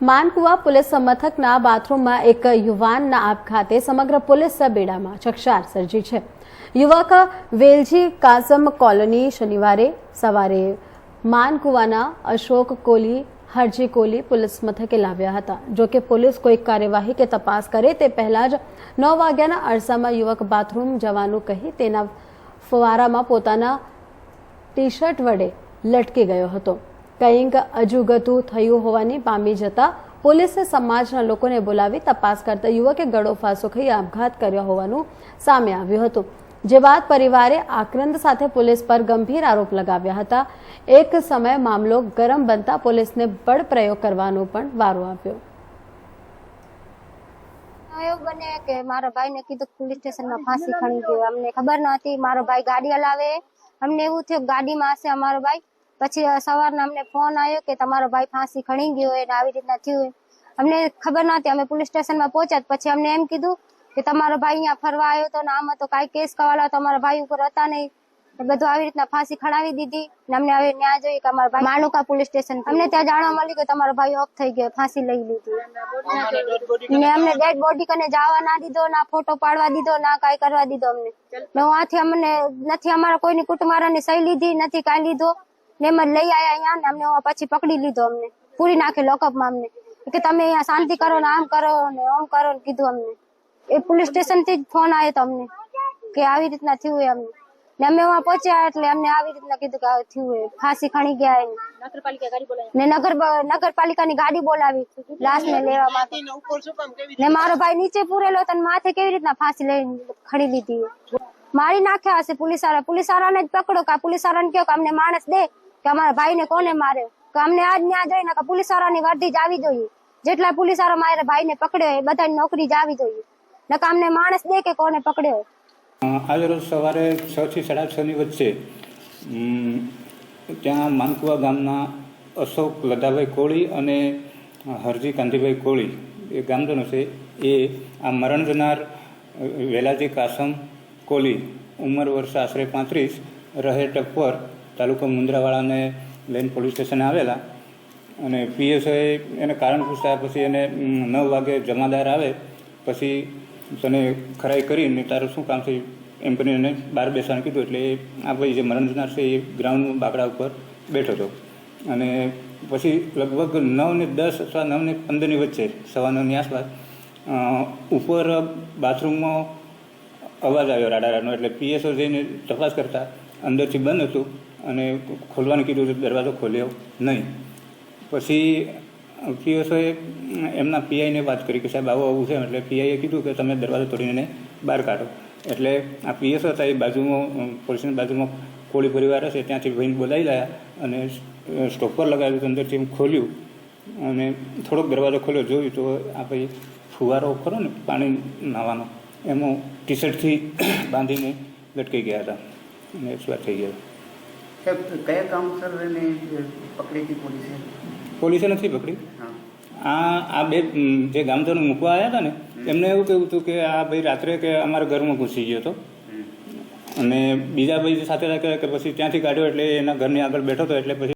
Mankuva police મથકના બાથરૂમમાં એક યુવાનના આપઘાતે સમગ્ર પોલીસ બેડામાં ચકચાર સર્જી છે. યુવક વેલજી કાસમ કોલોની શનિવારે સવારે માનકુવાના અશોક કોલી, હરજી કોલી પોલીસ મથકે લાવ્યા હતા. જો કે પોલીસ કોઈ કાર્યવાહી કે તપાસ કરે તે પહેલા જ નવ વાગ્યાના અરસામાં યુવક બાથરૂમ જવાનું કહી તેના ફવારામાં પોતાના ટી શર્ટ વડે લટકી ગયો હતો. કંઈક અજુગતું થયું હોવાની પામી જતા પોલીસે સમાજના લોકોને બોલાવી તપાસ કરતા યુવકે ગળો ફાંસો ખાઈ આપઘાત કર્યો હોવાનું સામે આવ્યું હતું. જે બાદ પરિવારે આક્રંદ સાથે પોલીસ પર ગંભીર આરોપ લગાવ્યા હતા. એક સમયે મામલો ગરમ બનતા પોલીસને બળ પ્રયોગ કરવાનો પણ વારો આવ્યો. એવું બને કે મારા ભાઈને કીધું પોલીસ સ્ટેશનમાં ફાંસી ખણી ગયો અમને ખબર નહોતી, મારો ભાઈ ગાડી હલાવે. અમને એવું થયું ગાડીમાં હશે અમારો ભાઈ. પછી સવારના અમને ફોન આવ્યો કે તમારો ભાઈ ફાંસી ખણી ગયો હોય આવી રીતના થયું અમને ખબર નહોતી અમે પોલીસ સ્ટેશનમાં પહોંચ્યા પછી અમને એમ કીધું કે તમારો ભાઈ અહીંયા ફરવા આવ્યો તો ને આમ હતો કાંઈ કેસ કવાલા, તમારા ભાઈ ઉપર હતા નહીં. બધું આવી રીતના ફાંસી ખણાવી દીધી ને અમને હવે ન્યાય જોઈએ કે અમારા ભાઈ માનુકા પોલીસ સ્ટેશન અમને ત્યાં જાણવા મળ્યું કે તમારો ભાઈ ઓફ થઈ ગયો, ફાંસી લઈ લીધી. ને અમને ડેડ બોડી કને જવા ના દીધો, ના ફોટો પાડવા દીધો, ના કાંઈ કરવા દીધો અમને. ને આથી અમને, નથી અમારા કોઈની કુટુંબારાની સહી લીધી, નથી કાંઈ લીધો. ને એમ લઈ આવ્યા અહીંયા ને અમને પછી પકડી લીધો અમને. પૂરી નાખી લોકઅપમાં અમને. કે તમે અહીંયા શાંતિ કરો ને આમ કરો ને આમ કરો ને કીધું અમને. એ પોલીસ સ્ટેશનથી જ ફોન આવ્યો તો અમને કે આવી રીતના થયું હોય અમને ને અમે એમાં પહોંચ્યા એટલે અમને આવી રીતના કીધું કે આવું થયું ફાંસી ખણી ગયા એને. ને નગર નગરપાલિકાની ગાડી બોલાવી. લાશ ને લેવા માટે. ને મારો ભાઈ નીચે પૂરેલો તને માથે કેવી રીતના ફાંસી લઈને ખડી લીધી મારી નાખ્યા હશે પોલીસવાળા. પોલીસ વાળાને જ પકડો કે પોલીસ વાળાને કહો કે અમને માણસ દે. કે અમારા ભાઈને કોને માર્યો કે અમને આજ ન્યા જોઈને કે પોલીસ વાળાની વર્દી જ આવી જોઈએ. જેટલા પોલીસવાળા મારા ભાઈને પકડ્યો એ બધાની નોકરી જ આવી જોઈએ. નકા અમને માણસ દે કે કોને પકડ્યો આજ રોજ સવારે છ થી સાડા છની વચ્ચે ઉમ, ત્યાં માનકુવા ગામના અશોક લદાભાઈ કોળી અને હરજી કાંધીભાઈ કોળી એ ગામજનો છે એ આ મરણ જનાર વેલાજી કાસમ કોલી ઉંમર વર્ષ આશરે પાંત્રીસ રહે ટપ્પર તાલુકો મુન્દ્રાવાળાને લઈને પોલીસ સ્ટેશને આવેલા. અને પીએસઓએ એને કારણ પૂછતા પછી એને નવ વાગે જમાદાર આવે, પછી તને ખરાઈ કરીને તારું શું કામ છે? એમ કરીને એને બહાર બેસવાનું કીધું એટલે આ ભાઈ જે મરણ જનાર છે એ ગ્રાઉન્ડ બાકડા ઉપર બેઠો હતો. અને પછી લગભગ નવ ને દસ અથવા નવ ને પંદરની વચ્ચે, સવા નવની આસપાસ ઉપર બાથરૂમમાં અવાજ આવ્યો રાડારાનો એટલે પીએસઓ જઈને તપાસ કરતા અંદરથી બંધ હતું. અને ખોલવાનું કીધું તો દરવાજો ખોલ્યો નહીં. પછી પીએસઓએ એમના પીઆઈને વાત કરી કે સાહેબ આવું આવું છે, એટલે પીઆઈએ કીધું કે તમે દરવાજો તોડીને બહાર કાઢો. એટલે આ પીએસ હતા એ બાજુમાં પોલીસની બાજુમાં કોળી પરિવાર હશે, ત્યાંથી ભાઈને બોલાવી લાયા અને સ્ટોપર લગાવ્યું અંદરથી ખોલ્યું. અને થોડોક દરવાજો ખોલ્યો, જોયું તો આ ભાઈ ફુવારો ખરો ને, પાણી નાવાનો, એમાં ટી શર્ટથી બાંધીને લટકી ગયા હતા. અને એક્સપાયર થઈ ગયા સાહેબ કયા કાઉન્સલરને પકડી હતી પોલીસે? પોલીસે નથી પકડી. આ આ બે જે ગામજનો મૂકવા આવ્યા હતા ને એમને એવું કહ્યું હતું કે આ ભાઈ રાત્રે કે અમારા ઘરમાં ઘૂસી ગયો હતો. અને બીજા ભાઈ સાથે રાખ્યા કે કે પછી ત્યાંથી કાઢ્યો એટલે એના ઘરની આગળ બેઠો હતો એટલે પછી